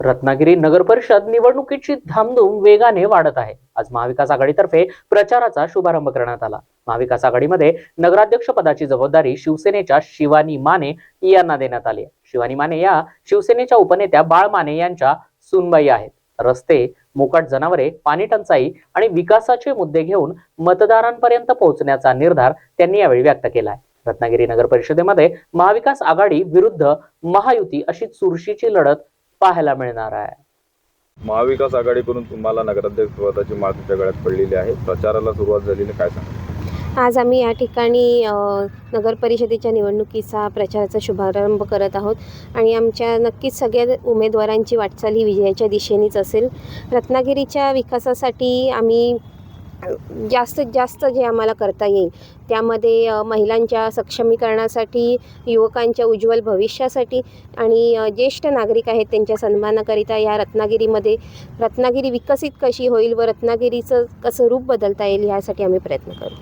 रत्नागिरी नगर परिषद निवडणुकीची धामधूम वेगाने वाढत आहे. आज महाविकास आघाडीतर्फे प्रचाराचा शुभारंभ करण्यात आला. महाविकास आघाडीमध्ये नगराध्यक्ष पदाची जबाबदारी शिवसेनेच्या शिवानी माने यांना देण्यात आली आहे. शिवानी माने या शिवसेनेच्या उपनेत्या बाळ माने यांच्या सुनबाई आहेत. रस्ते मोकाट जनावरे पाणी टंचाई आणि विकासाचे मुद्दे घेऊन मतदारांपर्यंत पोहोचण्याचा निर्धार त्यांनी यावेळी व्यक्त केला आहे. रत्नागिरी नगर परिषदेमध्ये महाविकास आघाडी विरुद्ध महायुती अशी चुरशीची लढत पाहायला मिळणार आहे. महाविकास आघाडीकडून तुम्हाला नगराध्यक्ष पदाची माळ तुमच्या गळ्यात पडलेली आहे. प्रचाराला सुरुवात झालेली काय सांगा आज आम्ही या ठिकाणी अ, नगर परिषदेच्या निवडणुकीचा प्रचाराचा शुभारंभ करत आहोत आणि आमच्या नक्कीच सगळ्या उमेदवारांची वाटचाल ही विजयाच्या दिशेनेच असेल. रत्नागिरीच्या विकासासाठी आम्ही जास्तीत जास्त जे आम्हाला करता येईल त्यामध्ये महिलांच्या सक्षमीकरणासाठी युवकांच्या उज्ज्वल भविष्यासाठी आणि ज्येष्ठ नागरिक आहेत त्यांच्या सन्मानाकरिता या रत्नागिरीमध्ये रत्नागिरी विकसित कशी होईल व रत्नागिरीचं कसं रूप बदलता येईल ह्यासाठी आम्ही प्रयत्न करू.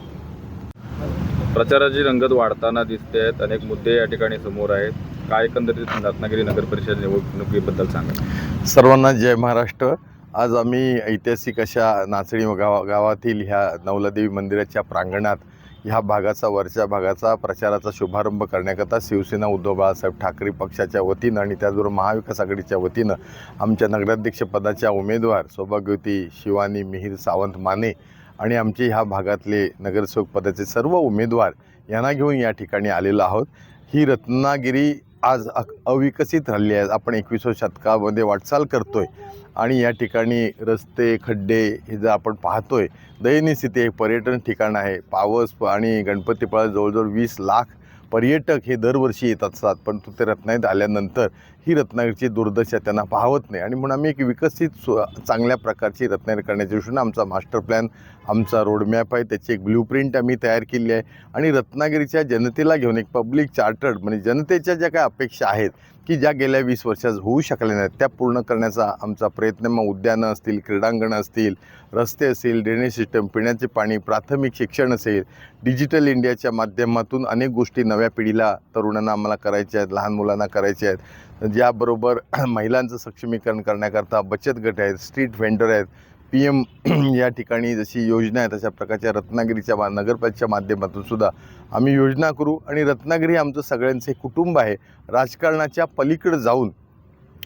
प्रचाराची रंगत वाढताना दिसते आहेत. अनेक मुद्दे या ठिकाणी समोर आहेत. काय एकंदरीत रत्नागिरी नगर परिषद निवडणुकीबद्दल सांगा सर्वांना जय महाराष्ट्र. आज आम्ही ऐतिहासिक अशा नाचणी गावा गावातील ह्या नवलादेवी मंदिराच्या प्रांगणात ह्या भागाचा वरच्या भागाचा प्रचाराचा शुभारंभ करण्याकरता शिवसेना उद्धव बाळासाहेब ठाकरे पक्षाच्या वतीनं आणि त्याचबरोबर महाविकास आघाडीच्या वतीनं आमच्या नगराध्यक्षपदाच्या उमेदवार सौभाग्यवती शिवानी मिहीर सावंत माने आणि आमचे ह्या भागातले नगरसेवक पदाचे सर्व उमेदवार यांना घेऊन या ठिकाणी आलेलो आहोत. ही रत्नागिरी आज अविकसित राहिली आहे आपण एकविसाव्या शतकामध्ये वाटचाल करतो आहे आणि या ठिकाणी रस्ते खड्डे हे जर आपण पाहतोय दयनीय स्थिती हे पर्यटन ठिकाण आहे. पावस आणि गणपतीपळा जवळजवळ वीस लाख पर्यटक हे दरवर्षी येत असतात पण ते रत्नागिरीत आल्यानंतर ही रत्नागिरीची दुर्दशा त्यांना पाहवत नाही. आणि म्हणून आम्ही एक विकसित सु चांगल्या प्रकारची रत्नागिरी करण्याच्या दृष्टीनं आमचा मास्टर प्लॅन आमचा रोडमॅप आहे त्याची एक ब्ल्यू प्रिंट आम्ही तयार केली आहे. आणि रत्नागिरीच्या जनतेला घेऊन एक पब्लिक चार्टर्ड म्हणजे जनतेच्या ज्या काय अपेक्षा आहेत की ज्या गेल्या वीस वर्षात होऊ शकल्या नाहीत त्या पूर्ण करण्याचा आमचा प्रयत्न. मग उद्यानं असतील क्रीडांगणं असतील रस्ते असतील ड्रेनेज सिस्टम पिण्याचे पाणी प्राथमिक शिक्षण असेल डिजिटल इंडियाच्या माध्यमातून अनेक गोष्टी नव्या पिढीला तरुणांना आम्हाला करायच्या आहेत लहान मुलांना करायच्या आहेत. ज्याबरोबर महिलांचं सक्षमीकरण करण्याकरता बचत गट आहेत स्ट्रीट व्हेंडर आहेत पी एम या ठिकाणी जशी योजना आहे तशा प्रकारच्या रत्नागिरीच्या मा नगरपालिकेच्या माध्यमातून सुद्धा आम्ही योजना करू. आणि रत्नागिरी आमचं सगळ्यांचं कुटुंब आहे. राजकारणाच्या पलीकडे जाऊन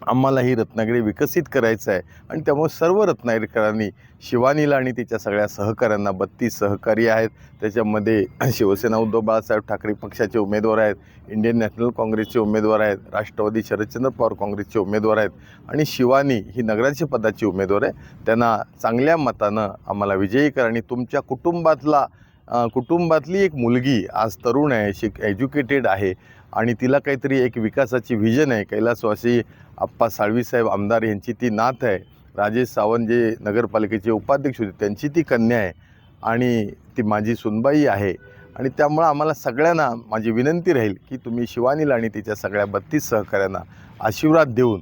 आम्हाला ही रत्नागिरी विकसित करायचं आहे. आणि त्यामुळे सर्व रत्नागिरीकरांनी शिवानीला आणि तिच्या सगळ्या सहकाऱ्यांना बत्तीस सहकारी आहेत. त्याच्यामध्ये शिवसेना उद्धव बाळासाहेब ठाकरे पक्षाचे उमेदवार आहेत. इंडियन नॅशनल काँग्रेसचे उमेदवार आहेत. राष्ट्रवादी शरदचंद्र पवार काँग्रेसचे उमेदवार आहेत. आणि शिवानी ही नगराध्यक्ष पदाची उमेदवार आहे. त्यांना चांगल्या मतानं आम्हाला विजयी करा आणि तुमच्या कुटुंबातला कुटुंबातली एक मुलगी आज तरुण आहे शिक एज्युकेटेड आहे आणि तिला काहीतरी एक विकासाची व्हिजन आहे. कैलासवासी आप्पा साळवीसाहेब आमदार यांची ती नात आहे. राजेश सावंत जे नगरपालिकेचे उपाध्यक्ष होते त्यांची ती कन्या आहे आणि ती माझी सुनबाई आहे. आणि त्यामुळं आम्हाला सगळ्यांना माझी विनंती राहील की तुम्ही शिवानीला आणि तिच्या सगळ्या बत्तीस सहकाऱ्यांना आशीर्वाद देऊन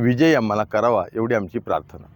विजयी आम्हाला करावा एवढी आमची प्रार्थना.